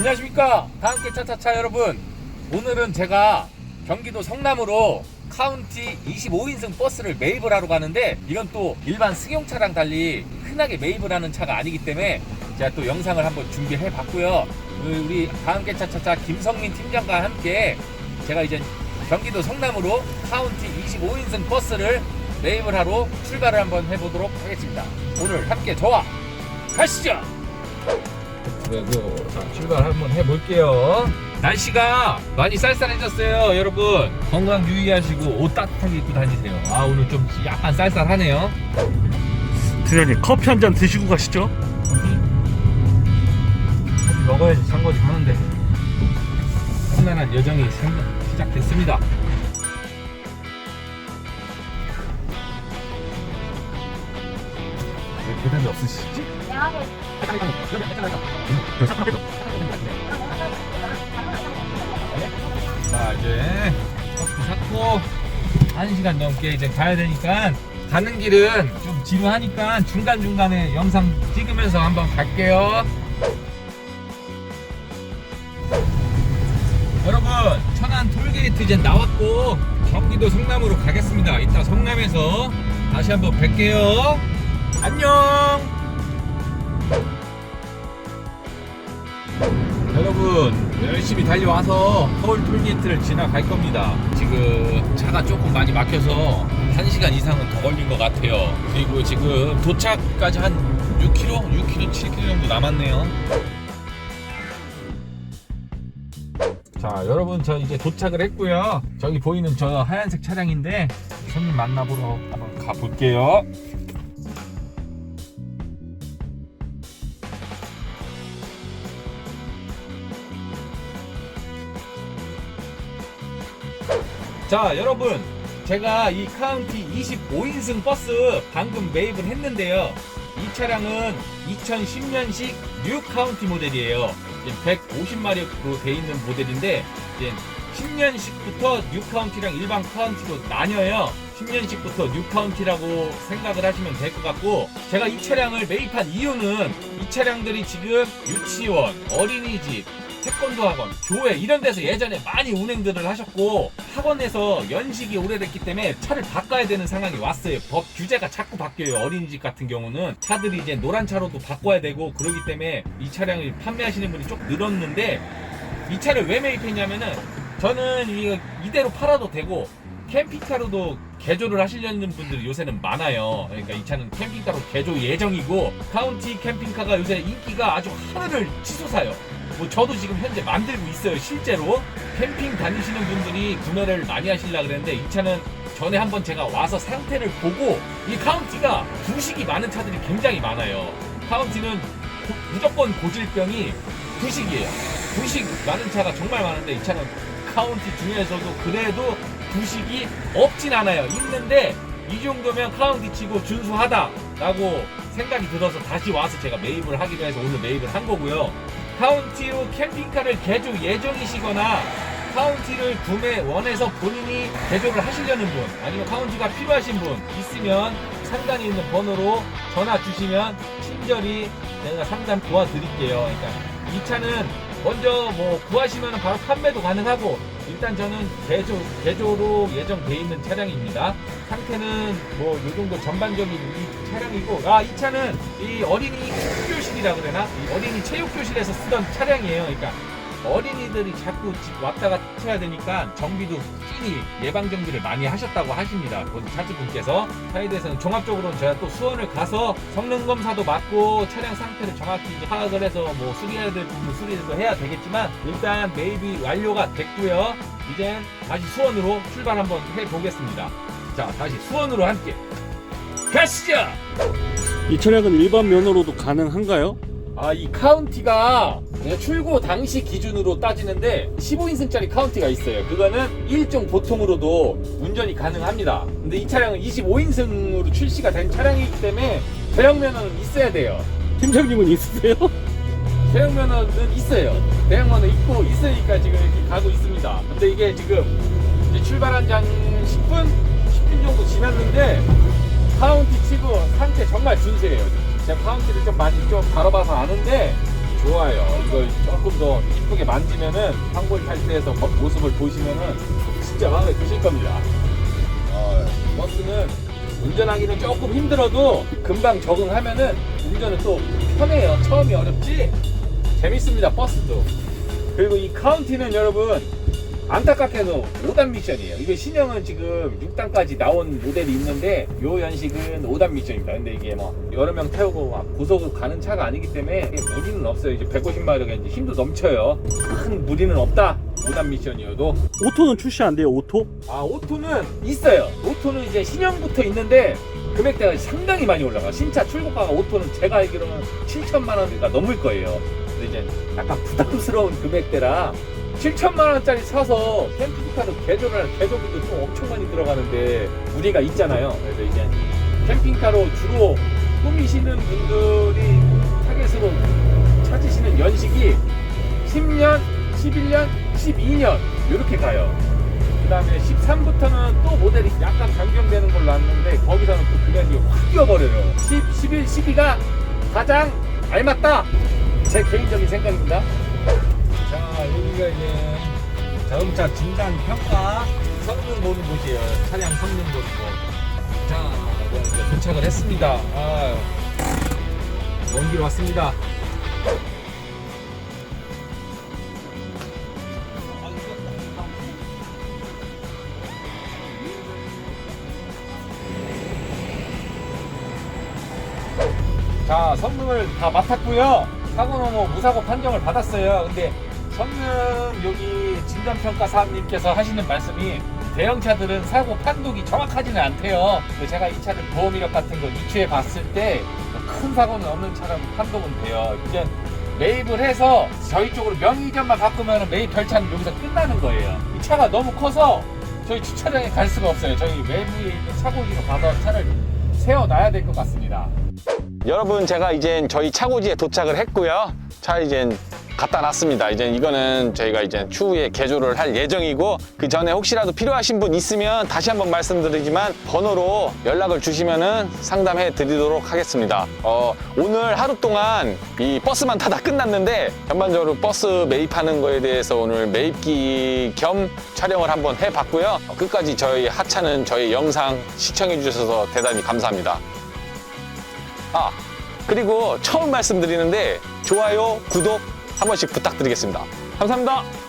안녕하십니까? 다함께 차차차 여러분. 오늘은 제가 경기도 성남으로 카운티 25인승 버스를 매입을 하러 가는데 이건 또 일반 승용차랑 달리 흔하게 매입을 하는 차가 아니기 때문에 제가 또 영상을 한번 준비해 봤고요. 우리 다함께 차차차 김성민 팀장과 함께 제가 이제 경기도 성남으로 카운티 25인승 버스를 매입을 하러 출발을 한번 해보도록 하겠습니다. 오늘 함께 저와 가시죠 자, 출발 한번 해볼게요. 날씨가 많이 쌀쌀해졌어요, 여러분. 건강 유의하시고 옷 따뜻하게 입고 다니세요. 아 오늘 좀 약간 쌀쌀하네요. 대장님 커피 한 잔 드시고 가시죠. 커피 먹어야지 상거리 가는데. 험난한 여정이 생- 시작됐습니다. 왜 대답이 없으시지? 자 이제 커피 샀고 한 시간 넘게 이제 가야 되니까 가는 길은 좀 지루하니까 중간 중간에 영상 찍으면서 한번 갈게요. 여러분 천안 톨게이트 이제 나왔고 경기도 성남으로 가겠습니다. 이따 성남에서 다시 한번 뵐게요. 안녕. 여러분 열심히 달려와서 서울 톨게이트를 지나갈 겁니다. 지금 차가 조금 많이 막혀서 1시간 이상은 더 걸린 것 같아요. 그리고 지금 도착까지 한 6km, 6km, 7km 정도 남았네요. 자 여러분 저 이제 도착을 했고요. 저기 보이는 저 하얀색 차량인데 손님 만나보러 한번 가볼게요. 자 여러분. 제가 이 카운티 25인승 버스 방금 매입을 했는데요. 이 차량은 2010년식 뉴 카운티 모델이에요. 150마력으로 돼 있는 모델인데 이제 10년식부터 뉴 카운티랑 일반 카운티로 나뉘어요. 10년식부터 뉴 카운티라고 생각을 하시면 될 것 같고 제가 이 차량을 매입한 이유는 이 차량들이 지금 유치원 어린이집 태권도 학원, 교회 이런 데서 예전에 많이 운행들을 하셨고 학원에서 연식이 오래됐기 때문에 차를 바꿔야 되는 상황이 왔어요. 법 규제가 자꾸 바뀌어요. 어린이집 같은 경우는 차들이 이제 노란 차로도 바꿔야 되고 그러기 때문에 이 차량을 판매하시는 분이 좀 늘었는데 이 차를 왜 매입했냐면은 저는 이거 이대로 팔아도 되고 캠핑카로도 개조를 하시려는 분들이 요새는 많아요. 그러니까 이 차는 캠핑카로 개조 예정이고 카운티 캠핑카가 요새 인기가 아주 하늘을 치솟아요. 뭐 저도 지금 현재 만들고 있어요. 실제로 캠핑 다니시는 분들이 구매를 많이 하시려 그랬는데 이 차는 전에 한번 제가 와서 상태를 보고 이 카운티가 부식이 많은 차들이 굉장히 많아요. 카운티는 고- 무조건 고질병이 부식이에요. 부식 많은 차가 정말 많은데 이 차는 카운티 중에서도 그래도 부식이 없진 않아요. 있는데 이 정도면 카운티 치고 준수하다라고 생각이 들어서 다시 와서 제가 매입을 하기로 해서 오늘 매입을 한 거고요. 카운티로 캠핑카를 개조 예정이시거나 카운티를 구매 원해서 본인이 개조를 하시려는 분 아니면 카운티가 필요하신 분 있으면 상단에 있는 번호로 전화 주시면 친절히 내가 상담 도와드릴게요. 그러니까 이 차는 먼저 뭐 구하시면 바로 판매도 가능하고 일단 저는 개조 개조로 예정돼 있는 차량입니다. 상태는 뭐 요 정도 전반적인 이 차량이고 아 이 차는 이 어린이 교실이라 그러나 이 어린이 체육 교실에서 쓰던 차량이에요. 그러니까 어린이들이 자꾸 집 왔다 갔다 해야 되니까 정비도 끼니 예방 정비를 많이 하셨다고 하십니다. 본 차주분께서 차에 대해서는 종합적으로 제가 또 수원을 가서 성능 검사도 받고 차량 상태를 정확히 이제 파악을 해서 뭐 수리해야 될 부분 수리도 해야 되겠지만 일단 매입이 완료가 됐고요. 이젠 다시 수원으로 출발 한번 해 보겠습니다. 자, 다시 수원으로 함께 가시죠. 이 차량은 일반 면허로도 가능한가요? 아, 이 카운티가 출고 당시 기준으로 따지는데 15인승짜리 카운티가 있어요. 그거는 일종 보통으로도 운전이 가능합니다. 근데 이 차량은 25인승으로 출시가 된 차량이기 때문에 대형 면허는 있어야 돼요. 팀장님은 있으세요? 대형 면허는 있어요. 대형 면허 있고 있으니까 지금 이렇게 가고 있습니다. 근데 이게 지금 출발한 지 한 10분? 10분 정도 지났는데 카운티 치고 상태 정말 준수해요. 제가 카운티를 좀 많이 좀 다뤄봐서 아는데 이 좋아요. 이걸 조금 더 이쁘게 만지면은 황골 탈때에서 모습을 보시면은 진짜 마음에 드실 겁니다. 어, 버스는 운전하기는 조금 힘들어도 금방 적응하면은 운전은 또 편해요. 처음이 어렵지 재밌습니다. 버스도. 그리고 이 카운티는 여러분 안타깝게도 5단 미션이에요. 이게 신형은 지금 6단까지 나온 모델이 있는데 요 연식은 5단 미션입니다. 근데 이게 뭐 여러 명 태우고 막 고속으로 가는 차가 아니기 때문에 무리는 없어요. 이제 150마력에 이제 힘도 넘쳐요. 큰 무리는 없다. 5단 미션이어도 오토는 출시 안 돼요 오토? 아 오토는 있어요. 오토는 이제 신형부터 있는데 금액대가 상당히 많이 올라가. 신차 출고가가 오토는 제가 알기로는 7천만 원가 넘을 거예요. 근데 이제 약간 부담스러운 금액대라 7천만 원짜리 사서 캠핑카도 개조를 개조비도 좀 엄청 많이 들어가는데 무리가 있잖아요. 그래서 이제 캠핑카로 주로 꾸미시는 분들이 타겟으로 찾으시는 연식이 10년, 11년, 12년 이렇게 가요. 그 다음에 13부터는 또 모델이 약간 변경되는 걸로 알았는데 거기서는 또 금액이 확 뛰어버려요 10, 11, 12가 가장 알맞다 제 개인적인 생각입니다 자 여기가 이제 자동차 진단 평가 성능 보는 곳이에요. 차량 성능 보는 곳 자 이제 도착을 했습니다. 아유 먼길 왔습니다. 자 성능을 다 맡았고요. 사고 넘어 무사고 판정을 받았어요. 근데 성능 여기 진단평가 사장님께서 하시는 말씀이 대형차들은 사고 판독이 정확하지는 않대요. 제가 이 차를 보험 이력 같은 거 이추해 봤을 때 큰 사고는 없는 차라고 판독은 돼요. 이제 매입을 해서 저희 쪽으로 명의 이전만 바꾸면 매입 절차는 여기서 끝나는 거예요. 이 차가 너무 커서 저희 주차장에 갈 수가 없어요. 저희 외부에 있는 차고지로 가서 차를 세워놔야 될 것 같습니다. 여러분 제가 이제 저희 차고지에 도착을 했고요. 차 이제 갖다 놨습니다. 이제 이거는 저희가 이제 추후에 개조를 할 예정이고 그 전에 혹시라도 필요하신 분 있으면 다시 한번 말씀드리지만 번호로 연락을 주시면은 상담해 드리도록 하겠습니다. 어, 오늘 하루 동안 이 버스만 타다 끝났는데 전반적으로 버스 매입하는 거에 대해서 오늘 매입기 겸 촬영을 한번 해봤고요. 어, 끝까지 저희 하차는 저희 영상 시청해 주셔서 대단히 감사합니다. 아, 그리고 처음 말씀드리는데 좋아요, 구독 한 번씩 부탁드리겠습니다. 감사합니다.